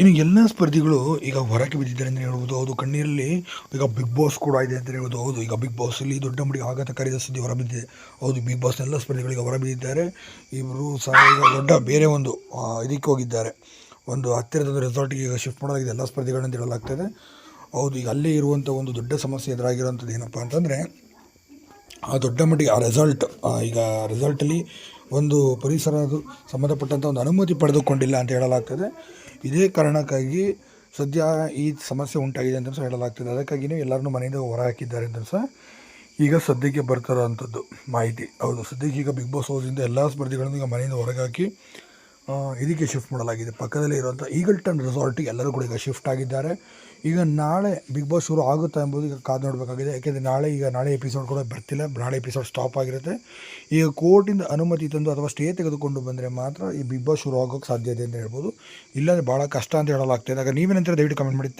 ಇನ್ನು ಎಲ್ಲ ಸ್ಪರ್ಧಿಗಳು ಈಗ ಹೊರಗೆ ಬಿದ್ದಿದ್ದಾರೆ ಅಂತ ಹೇಳ್ಬೋದು. ಹೌದು, ಕಣ್ಣೀರಲ್ಲಿ ಈಗ ಬಿಗ್ ಬಾಸ್ ಕೂಡ ಇದೆ ಅಂತ ಹೇಳ್ಬೋದು. ಹೌದು, ಈಗ ಬಿಗ್ ಬಾಸಲ್ಲಿ ದೊಡ್ಡ ಮಟ್ಟಿಗೆ ಆಘಾತಕಾರಿದ ಸುದ್ದಿ ಹೊರಬಿದ್ದಿದೆ ಹೌದು ಬಿಗ್ ಬಾಸ್ ಎಲ್ಲ ಸ್ಪರ್ಧಿಗಳಿಗೆ ಹೊರಬಿದ್ದಿದ್ದಾರೆ ಇವರು ಸಹ ಈಗ ದೊಡ್ಡ ಬೇರೆ ಒಂದು ಇದಕ್ಕೆ ಹೋಗಿದ್ದಾರೆ. ಒಂದು ಹತ್ತಿರದ ಒಂದು ರೆಸಾರ್ಟಿಗೆ ಈಗ ಶಿಫ್ಟ್ ಮಾಡೋದಾಗಿದೆ. ಎಲ್ಲ ಸ್ಪರ್ಧಿಗಳನ್ನ ಹೇಳಲಾಗ್ತದೆ. ಹೌದು, ಈಗ ಅಲ್ಲೇ ಇರುವಂಥ ಒಂದು ದೊಡ್ಡ ಸಮಸ್ಯೆ ಎದುರಾಗಿರುವಂಥದ್ದು ಏನಪ್ಪ ಅಂತಂದರೆ, ಆ ದೊಡ್ಡ ಮಟ್ಟಿಗೆ ಆ ರೆಸಾರ್ಟ್ ಈಗ ರೆಸಾರ್ಟಲ್ಲಿ ಒಂದು ಪರಿಸರ ಅದು ಸಂಬಂಧಪಟ್ಟಂಥ ಒಂದು ಅನುಮತಿ ಪಡೆದುಕೊಂಡಿಲ್ಲ ಅಂತ ಹೇಳಲಾಗ್ತದೆ. ಇದೇ ಕಾರಣಕ್ಕಾಗಿ ಸದ್ಯ ಈ ಸಮಸ್ಯೆ ಉಂಟಾಗಿದೆ ಅಂತ ಸಹ ಹೇಳಲಾಗ್ತದೆ. ಅದಕ್ಕಾಗಿಯೇ ಎಲ್ಲರನ್ನೂ ಮನೆಯಿಂದ ಹೊರ ಹಾಕಿದ್ದಾರೆ ಅಂತ ಸಹ ಈಗ ಸದ್ಯಕ್ಕೆ ಬರ್ತಾರೋ ಅಂಥದ್ದು ಮಾಹಿತಿ. ಹೌದು, ಸದ್ಯಕ್ಕೆ ಈಗ ಬಿಗ್ ಬಾಸ್ ಹೌಸಿಂದ ಎಲ್ಲ ಸ್ಪರ್ಧಿಗಳನ್ನು ಈಗ ಮನೆಯಿಂದ ಹೊರಗಾಕಿ ಇದಕ್ಕೆ ಶಿಫ್ಟ್ ಮಾಡಲಾಗಿದೆ. ಪಕ್ಕದಲ್ಲೇ ಇರುವಂಥ ಈಗಲ್ಟನ್ ರೆಸಾರ್ಟಿಗೆ ಎಲ್ಲರೂ ಕೂಡ ಈಗ ಶಿಫ್ಟ್ ಆಗಿದ್ದಾರೆ. ಈಗ ನಾಳೆ ಬಿಗ್ ಬಾಸ್ ಶುರು ಆಗುತ್ತಾ ಎಂಬುದು ಈಗ ಕಾದು ನೋಡಬೇಕಾಗಿದೆ. ಯಾಕೆಂದರೆ ನಾಳೆ ಈಗ ನಾಳೆ ಎಪಿಸೋಡ್ ಕೂಡ ಬರ್ತಿಲ್ಲ. ನಾಳೆ ಎಪಿಸೋಡ್ ಸ್ಟಾಪ್ ಆಗಿರುತ್ತೆ. ಈಗ ಕೋರ್ಟಿಂದ ಅನುಮತಿ ತಂದು ಅಥವಾ ಸ್ಟೇ ತೆಗೆದುಕೊಂಡು ಬಂದರೆ ಮಾತ್ರ ಈ ಬಿಗ್ ಬಾಸ್ ಶುರು ಆಗೋಕ್ಕೆ ಸಾಧ್ಯತೆ ಅಂತ ಹೇಳ್ಬೋದು. ಇಲ್ಲಾಂದರೆ ಭಾಳ ಕಷ್ಟ ಅಂತ ಹೇಳಲಾಗ್ತದೆ ಆಗ ನೀವೇನಂತಾರೆ? ದಯವಿಟ್ಟು ಕಮೆಂಟ್ ಮಾಡಿ.